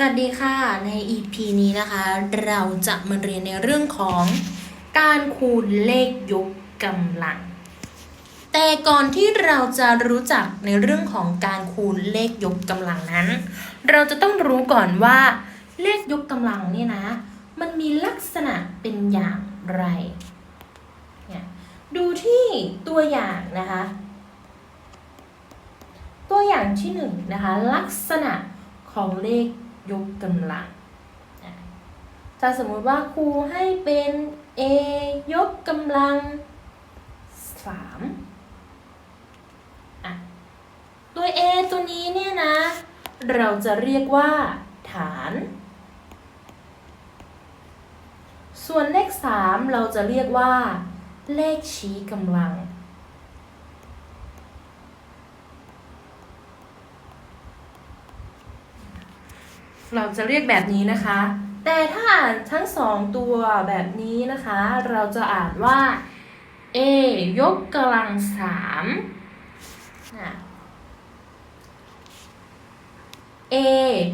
สวัสดีค่ะ ใน EP นี้นะคะ เราจะมาเรียนในเรื่องของการคูณเลขยกกำลัง แต่ก่อนที่เราจะรู้จักในเรื่องของการคูณเลขยกกำลังนั้น เราจะต้องรู้ก่อนว่า เลขยกกำลังเนี่ยนะ มันมีลักษณะเป็นอย่างไรเนี่ยดูที่ตัวอย่างนะคะ ตัวอย่างที่หนึ่งนะคะ ลักษณะของเลข ยกกำลัง ถ้าสมมติว่าครูให้เป็น a ยกกำลังสามอะตัว a ตัวนี้เนี่ยนะ เราจะเรียกว่า ฐาน ส่วนเลข3เราจะเรียกว่า เลขชี้กำลัง เราจะเรียกแบบนี้นะคะ แต่ถ้าอ่านทั้งสองตัวแบบนี้นะคะ เราจะอ่านว่า a ยกกำลังสามนะ a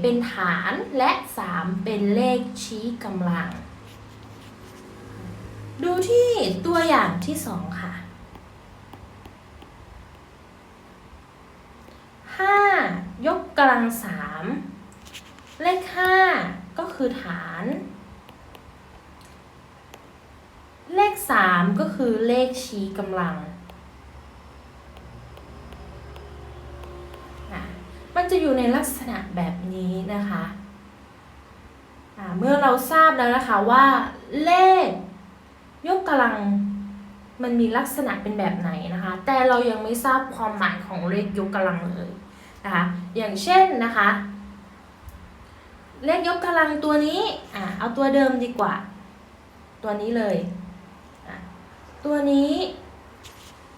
เป็นฐานและ 3 เป็นเลขชี้กำลัง ดูที่ตัวอย่างที่สองค่ะ 5 ยกกำลังสาม เลข5ก็คือฐาน เลข3ก็คือเลขชี้กำลัง มันจะอยู่ในลักษณะแบบนี้นะคะะเมื่อเราทราบแล้วนะคะว่าเลขยกกำลังมันมีลักษณะเป็นแบบไหนนะคะ แต่เรายังไม่ทราบความหมายของเลขยกกำลังเลยนะคะ อย่างเช่นนะคะ เลขยกกำลังตัวนี้อะเอาตัวเดิมดีกว่า ตัวนี้เลยอะตัวนี้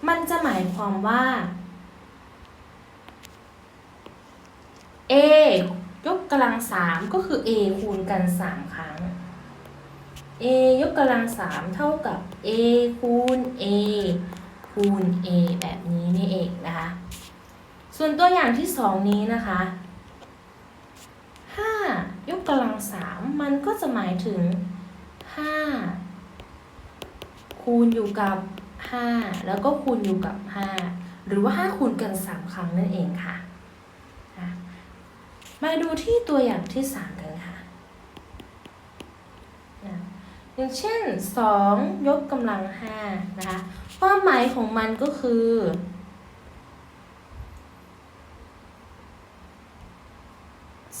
มันจะหมายความว่า a ยกกำลังสามก็คือ a คูณกันสามครั้ง a ยกกำลังสามเท่ากับ a คูณ a คูณ a แบบนี้นี่เองนะคะ ส่วนตัวอย่างที่สองนี้นะคะ 5 ยกกำลังสามมันก็จะหมายถึง 5 คูณอยู่กับ 5 แล้วก็คูณอยู่กับ 5 หรือว่า 5 คูณกัน 3 ครั้งนั่นเองค่ะ มาดูที่ตัวอย่างที่ 3 กันค่ะอะอย่างเช่น 2 ยกกำลัง 5 นะคะ ความหมายของมันก็คือ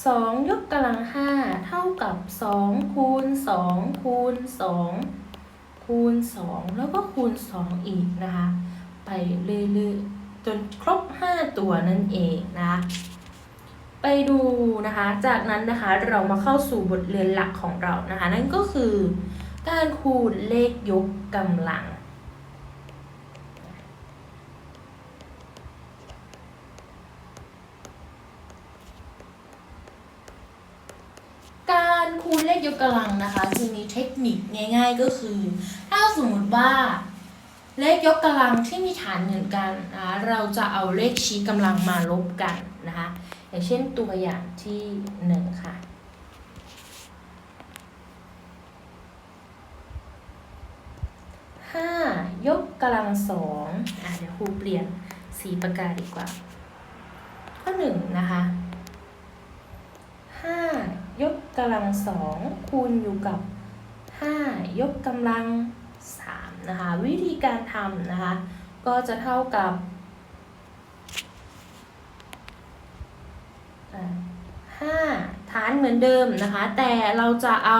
สองยกกำลังห้าเท่ากับสองคูณสองคูณสองคูณสองแล้วก็คูณสองอีกนะคะ ไปเรื่อยๆ จนครบห้าตัวนั่นเองนะคะไปดูนะคะ จากนั้นนะคะเรามาเข้าสู่บทเรียนหลักของเรานะคะ นั่นก็คือการคูณเลขยกกำลัง การคูณเลขย กำลังนะคะ จะมีเทคนิคง่าย ๆ ก็คือ ถ้าสมมติว่าเลขยกกำลังที่มีฐานเหมือนกันนะคะเราจะเอาเลขชี้กำลังมาลบกันนะคะอย่างเช่นตัวอย่างที่หนึ่งค่ะห้ายกกำลังสองอะเดี๋ยวครูเปลี่ยนสีปากกาดีกว่า ข้อหนึ่งนะคะ กำลังสองคูณอยู่กับห้ายกกำลังสามนะคะ วิธีการทำนะคะ ก็จะเท่ากับอะห้าฐานเหมือนเดิมนะคะ แต่เราจะเอา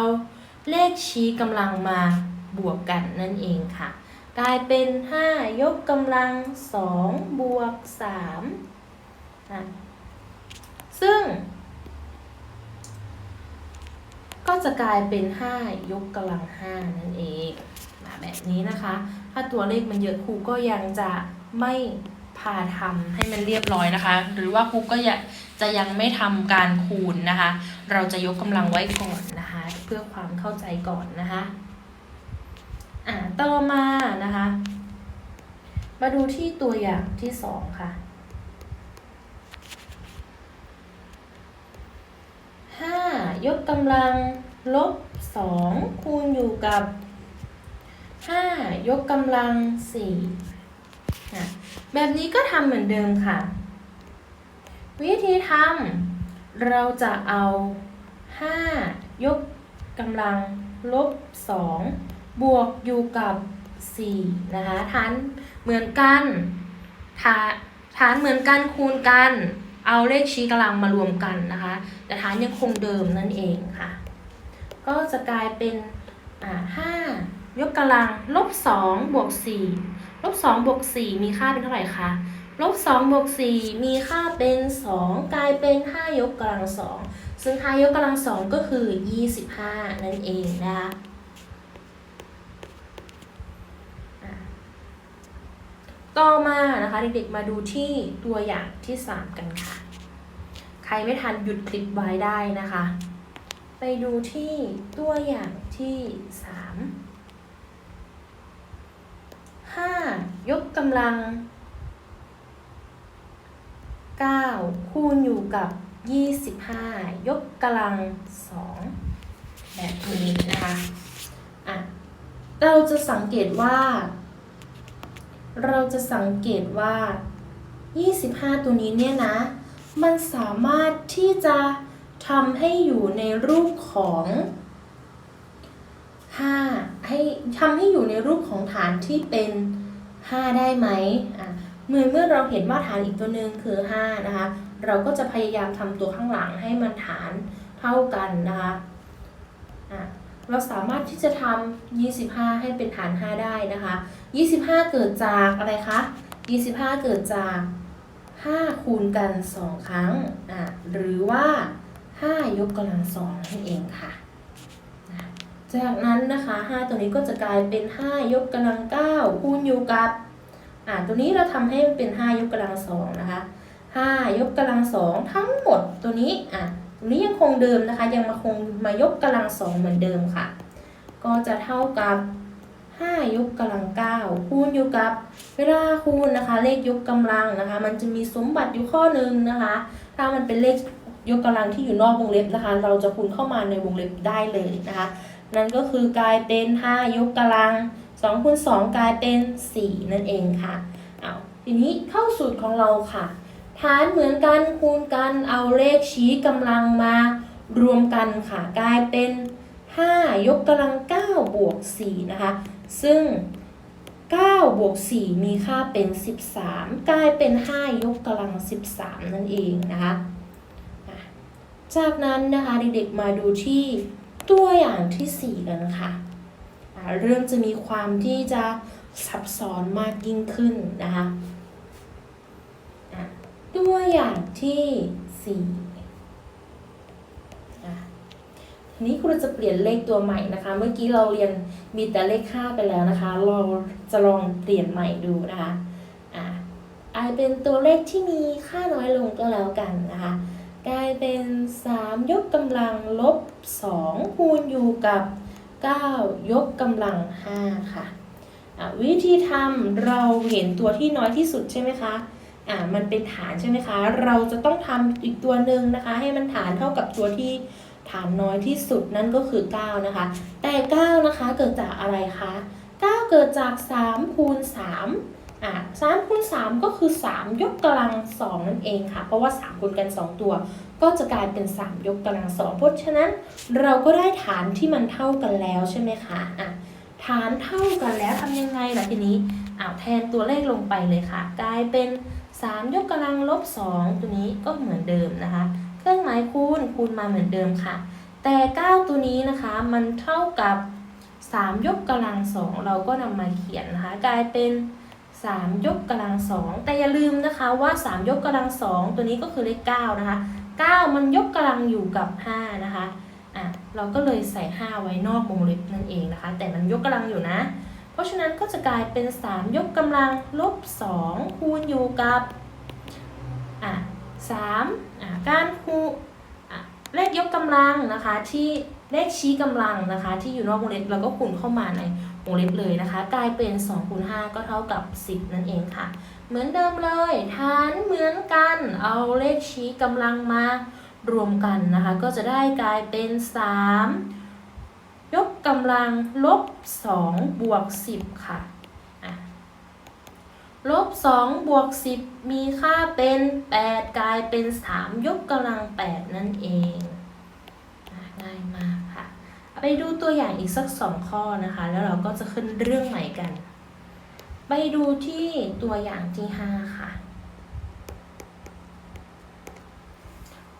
เลขชี้กำลังมาบวกกันนั่นเองค่ะ กลายเป็น 5 ยกกำลัง 2 บวก3นะซึ่ง ก็จะกลายเป็น 5 ยกกำลัง 5 นั่นเองมาแบบนี้นะคะ ถ้าตัวเลขมันเยอะครูก็ยังจะไม่พาทำให้มันเรียบร้อยนะคะ หรือว่าครูก็จะยังไม่ทำการคูณนะคะ เราจะยกกำลังไว้ก่อนนะคะ เพื่อความเข้าใจก่อนนะคะอ่าต่อมานะคะ มาดูที่ตัวอย่างที่สองค่ะห้า ยกกำลังลบ2คูณอยู่กับ5ยกกำลัง4อะแบบนี้ก็ทำเหมือนเดิมค่ะ วิธีทำเราจะเอา5ยกกำลังลบ2บวกอยู่กับ4นะคะฐานเหมือนกันฐานฐานเหมือนกันคูณกัน เอาเลขชี้กำลังมารวมกันนะคะ แต่ฐานยังคงเดิมนั่นเองค่ะ ก็จะกลายเป็นห้ายกกำลังลบสองบวกสี่ลบสองบวกสี่มีค่าเป็นเท่าไหร่คะลบสองบวกสี่มีค่าเป็นสองกลายเป็นห้ายกกำลังสองซึ่งห้ายกกำลังสองก็คือยี่สิบห้านั่นเองนะคะ ต่อมานะคะเด็กๆมาดูที่ตัวอย่างที่สามกันค่ะ ใครไม่ทันหยุดคลิปไว้ได้นะคะ ไปดูที่ตัวอย่างที่สามห้ายกกำลังเก้าคูณอยู่กับยี่สิบห้ายกกำลังสองแบบนี้นะคะอะเราจะสังเกตว่า เราจะสังเกตว่า 25 ตัวนี้เนี่ยนะ มันสามารถที่จะทำให้อยู่ในรูปของ 5 ให้ทำให้อยู่ในรูปของฐานที่เป็น 5 ได้ไหมอะเมื่อเมื่อเราเห็นว่าฐานอีกตัวหนึ่งคือ 5 นะคะ เราก็จะพยายามทำตัวข้างหลังให้มันฐานเท่ากันนะคะอะ เราสามารถที่จะทำ25 ให้เป็นฐาน 5 ได้นะคะ 25 เกิดจากอะไรคะ 25 เกิดจาก 5 คูณกัน 2 ครั้งอะหรือว่า 5 ยกกำลังสองนั่นเองค่ะ จากนั้นนะคะ 5 ตัวนี้ก็จะกลายเป็น 5 ยกกำลัง 9 คูณอยู่กับอะตัวนี้เราทำให้มันเป็น 5 ยกกำลังสองนะคะ 5 ยกกำลังสองทั้งหมดตัวนี้อะ ตัวนี้ยังคงเดิมนะคะ ยังมาคงมายกกำลังสองเหมือนเดิมค่ะ ก็จะเท่ากับ 5 ยกกำลัง 9 คูณอยู่กับเวลาคูณนะคะ เลขยกกำลังนะคะ มันจะมีสมบัติอยู่ข้อหนึ่งนะคะ ถ้ามันเป็นเลขยกกำลังที่อยู่นอกวงเล็บนะคะ เราจะคูณเข้ามาในวงเล็บได้เลยนะคะ นั่นก็คือกลายเป็น 5 ยกกำลัง2คูณ2กลายเป็น 4 นั่นเองค่ะเอาทีนี้เข้าสูตรของเราค่ะ ฐานเหมือนกันคูณกันเอาเลขชี้กำลังมารวมกันค่ะกลายเป็น 5 ยกกำลัง 9 บวก 4 นะคะ ซึ่ง 9 บวก 4 มีค่าเป็น 13 กลายเป็น 5 ยกกำลัง 13 นั่นเองนะคะจากนั้นนะคะเด็กๆมาดูที่ตัวอย่างที่ 4 กันค่ะเริ่มจะมีความที่จะซับซ้อนมากยิ่งขึ้นนะคะ ตัวอย่างที่4อ่ทีนี้ครูจะเปลี่ยนเลขตัวใหม่นะคะ เมื่อกี้เราเรียนมีแต่เลข5ไปแล้วนะคะ เราจะลองเปลี่ยนใหม่ดูนะคะอะอาเป็นตัวเลขที่มีค่าน้อยลงก็แล้วกันนะคะ กลายเป็น 3 ยกกำลังลบ 2 คูณอยู่กับ 9 ยกกำลัง 5 ค่ะอะวิธีทำเราเห็นตัวที่น้อยที่สุดใช่ไหมคะ อ่ามันเป็นฐานใช่ไหมคะ เราจะต้องทำอีกตัวหนึ่งนะคะ ให้มันฐานเท่ากับตัวที่ฐานน้อยที่สุดนั่นก็คือ 9 นะคะ แต่ 9 นะคะเกิดจากอะไรคะ 9 เกิดจาก3คูณ3อะ3คูณ3ก็คือ 3 ยกกำลัง 2 นั่นเองค่ะ เพราะว่า 3 คูณกัน 2 ตัว ก็จะกลายเป็น 3 ยกกำลัง 2 เพราะฉะนั้นเราก็ได้ฐานที่มันเท่ากันแล้วใช่ไหมคะอะฐานเท่ากันแล้วทำยังไงล่ะทีนี้อ้าวแทนตัวเลขลงไปเลยค่ะ กลายเป็น3 ยกกำลังลบ 2 ตัวนี้ก็เหมือนเดิมนะคะ เครื่องหมายคูณคูณมาเหมือนเดิมค่ะ แต่ 9 ตัวนี้นะคะมันเท่ากับ 3 ยกกำลัง2เราก็นำมาเขียนนะคะ กลายเป็น 3 ยกกำลัง2แต่อย่าลืมนะคะว่า 3 ยกกำลัง2ตัวนี้ก็คือเลข9นะคะ 9 มันยกกำลังอยู่กับ 5 นะคะอะเราก็เลยใส่ 5 ไว้นอกวงเล็บนั่นเองนะคะ แต่มันยกกำลังอยู่นะ เพราะฉะนั้นก็จะกลายเป็น 3 ยกกำลังลบ 2 คูณอยู่กับอะ3อะการคูอะเลขยกกำลังนะคะที่เลขชี้กำลังนะคะที่อยู่นอกวงเล็บเราก็คูณเข้ามาในวงเล็บเลยนะคะ กลายเป็น2คูณ5ก็เท่ากับ 10 นั่นเองค่ะ เหมือนเดิมเลยฐานเหมือนกัน เอาเลขชี้กำลังมารวมกันนะคะ ก็จะได้กลายเป็น 3 ยกกำลังลบ2บวก10ค่ะอะลบ2บวก10มีค่าเป็น8กลายเป็น3ยกกำลัง8นั่นเองง่ายมากค่ะ ไปดูตัวอย่างอีกสัก2ข้อนะคะ แล้วเราก็จะขึ้นเรื่องใหม่กัน ไปดูที่ตัวอย่างที่5ค่ะ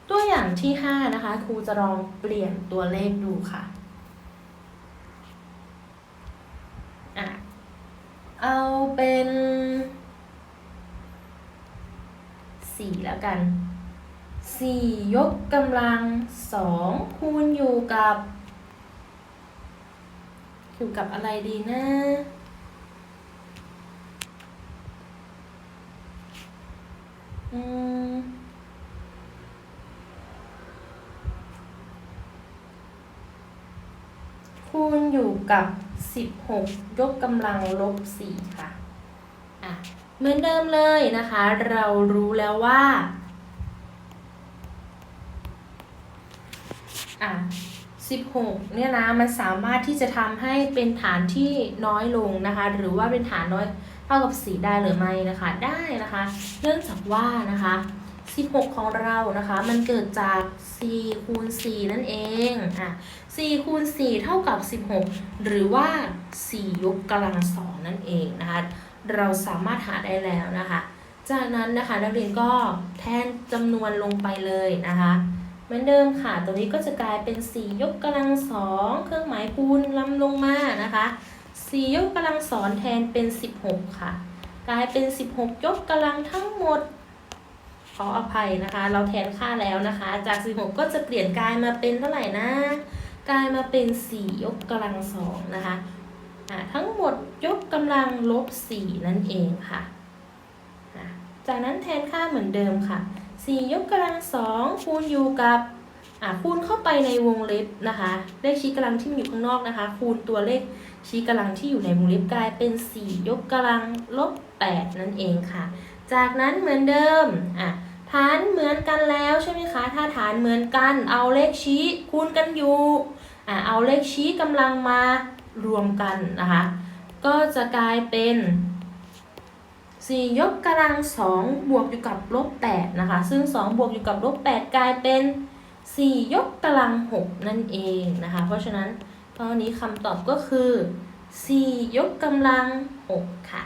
ตัวอย่างที่ 5 นะคะ ครูจะลองเปลี่ยนตัวเลขดูค่ะ อะ เป็นสี่แล้วกันสี่ยกกำลังสองคูณอยู่กับ อยู่กับอะไรดีนะอืมคูณอยู่กับ 16 ยกกำลังลบ 4 ค่ะอะ เหมือนเดิมเลยนะคะ เรารู้แล้วว่าอะ16เนี่ยนะมันสามารถที่จะทำให้เป็นฐานที่น้อยลงนะคะ หรือว่าเป็นฐานน้อยเท่ากับ4ได้หรือไม่นะคะได้นะคะเนื่องจากว่านะคะ16 ของเรานะคะ มันเกิดจาก4คูณ4นั่นเองอะ4คูณ4เท่ากับ 16 หรือว่า 4 ยกกำลังสองนั่นเองนะคะ เราสามารถหาได้แล้วนะคะ จากนั้นนะคะนักเรียนก็แทนจำนวนลงไปเลยนะคะเหมือนเดิมค่ะ ตัวนี้ก็จะกลายเป็น 4 ยกกำลังสองเครื่องหมายคูณลำลงมานะคะ 4 ยกกำลังสองแทนเป็น 16 ค่ะ กลายเป็น 16 ยกกำลังทั้งหมด ขออภัยนะคะ เราแทนค่าแล้วนะคะ จาก 16 ก็จะเปลี่ยนกลายมาเป็นเท่าไหร่นะ กลายมาเป็น 4 ยกกำลังสองนะคะะทั้งหมด กำลังลบ 4 นั่นเองค่ะ จากนั้นแทนค่าเหมือนเดิมค่ะ 4 ยกกำลังสองคูณอยู่กับคูณเข้าไปในวงเล็บนะคะ เลขชี้กำลังที่มันอยู่ข้างนอกนะคะ คูณตัวเลขชี้กำลังที่อยู่ในวงเล็บกลายเป็น 4 ยกกำลังลบ 8 นั่นเองค่ะ จากนั้นเหมือนเดิมอะฐานเหมือนกันแล้วใช่ไหมคะ ถ้าฐานเหมือนกัน เอาเลขชี้คูณกันอยู่อะเอาเลขชี้กำลังมารวมกันนะคะ ก็จะกลายเป็น 4 ยกกำลัง2บวกอยู่กับลบ8นะคะ ซึ่ง 2 บวกอยู่กับลบ8กลายเป็น 4 ยกกำลัง 6 นั่นเองนะคะ เพราะฉะนั้นตอนนี้คำตอบก็คือ 4 ยกกำลัง 6 ค่ะ